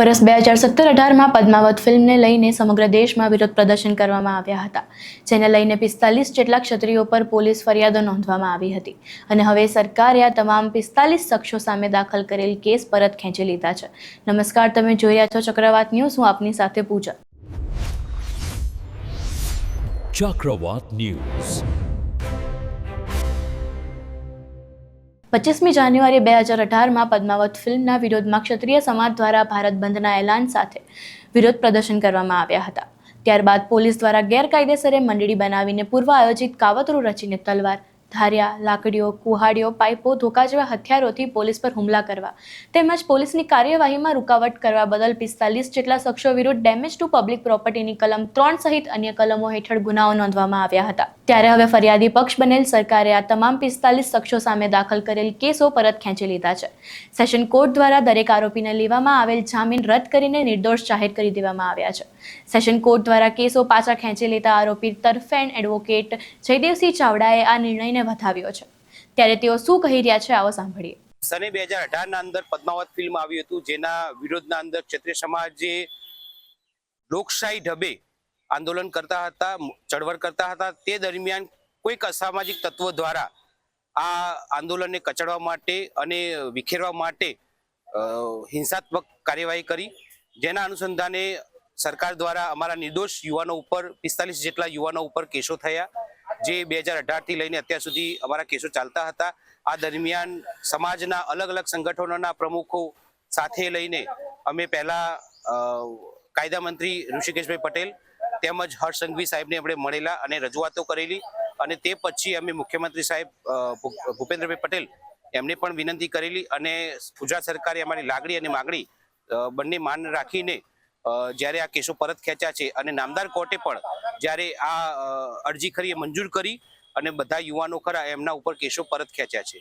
વર્ષ બે હજાર સત્તર અઢારમાં પદ્માવત ફિલ્મને લઈને સમગ્ર દેશમાં વિરોધ પ્રદર્શન કરવામાં આવ્યા હતા, જેને લઈને પિસ્તાલીસ જેટલા ક્ષત્રિયો પર પોલીસ ફરિયાદો નોંધવામાં આવી હતી. અને હવે સરકારે આ તમામ પિસ્તાલીસ શખ્સો સામે દાખલ કરેલ કેસ પરત ખેંચી લીધા છે. નમસ્કાર, તમે જોઈ રહ્યા છો ચક્રવાત ન્યૂઝ. હું આપની સાથે પૂજા. ચક્રવાત News. પચીસમી જાન્યુઆરી બે હજાર અઢારમાં પદ્માવત ફિલ્મના વિરોધમાં ક્ષત્રિય સમાજ દ્વારા ભારત બંધના એલાન સાથે વિરોધ પ્રદર્શન કરવામાં આવ્યા હતા. ત્યારબાદ પોલીસ દ્વારા ગેરકાયદેસરે મંડળી બનાવીને પૂર્વ આયોજિત કાવતરું રચીને તલવાર, ધાર્યા, લાકડીઓ, કુહાડીઓ, પાઇપો, ધોકા જેવા હથિયારોથી પોલીસ પર હુમલા કરવા તેમજ પોલીસની કાર્યવાહીમાં રૂકાવટ કરવા બદલ પિસ્તાલીસ જેટલા શખ્સો વિરુદ્ધ ડેમેજ ટુ પબ્લિક પ્રોપર્ટીની કલમ ત્રણ સહિત અન્ય કલમો હેઠળ ગુનાઓ નોંધવામાં આવ્યા હતા. ત્યારે હવે ફરિયાદી પક્ષ બનેલ સરકારે આ તમામ પિસ્તાલીસ શખ્સો સામે દાખલ કરેલ કેસો પરત ખેંચી લીધા છે. સેશન કોર્ટ દ્વારા દરેક આરોપીને લેવામાં આવેલ જામીન રદ કરીને નિર્દોષ જાહેર કરી દેવામાં આવ્યા છે. સેશન કોર્ટ દ્વારા કેસો પાછા ખેંચી લેતા આરોપી તરફેણ એડવોકેટ જયદેવસિંહ ચાવડાએ આ નિર્ણયને વધાવ્યો છે. ત્યારે તેઓ શું કહી રહ્યા છે આવો સાંભળીએ. સને બે હજાર અઢારના અંદર પદ્માવત ફિલ્મ આવ્યું હતું, જેના વિરોધના અંદર ક્ષત્રિય સમાજે લોકશાહી ઢબે આંદોલન કરતા હતા, ચળવળ કરતા હતા. તે દરમિયાન કોઈક અસામાજિક તત્વો દ્વારા આ આંદોલનને કચડવા માટે અને વિખેરવા માટે હિંસાત્મક કાર્યવાહી કરી. જેના અનુસંધાને સરકાર દ્વારા અમારા નિર્દોષ યુવાનો ઉપર, પિસ્તાલીસ જેટલા યુવાનો ઉપર કેસો થયા, જે બે હજાર અઢારથી લઈને અત્યાર સુધી અમારા કેસો ચાલતા હતા. આ દરમિયાન સમાજના અલગ અલગ સંગઠનોના પ્રમુખો સાથે લઈને અમે પહેલાં કાયદા મંત્રી ઋષિકેશભાઈ પટેલ તેમજ હર્ષ સંઘવી સાહેબને આપણે મળેલા અને રજૂઆતો કરેલી. અને તે પછી અમે મુખ્યમંત્રી સાહેબ ભૂપેન્દ્રભાઈ પટેલ એમને પણ વિનંતી કરેલી અને ગુજરાત સરકારે અમારી લાગણી અને માગણી બંને માન રાખીને જ્યારે આ કેસો પરત ખેંચ્યા છે અને નામદાર કોર્ટે પણ જ્યારે આ અરજી ખરી મંજૂર કરી અને બધા યુવાનો ખરા એમના ઉપર કેસો પરત ખેંચ્યા છે.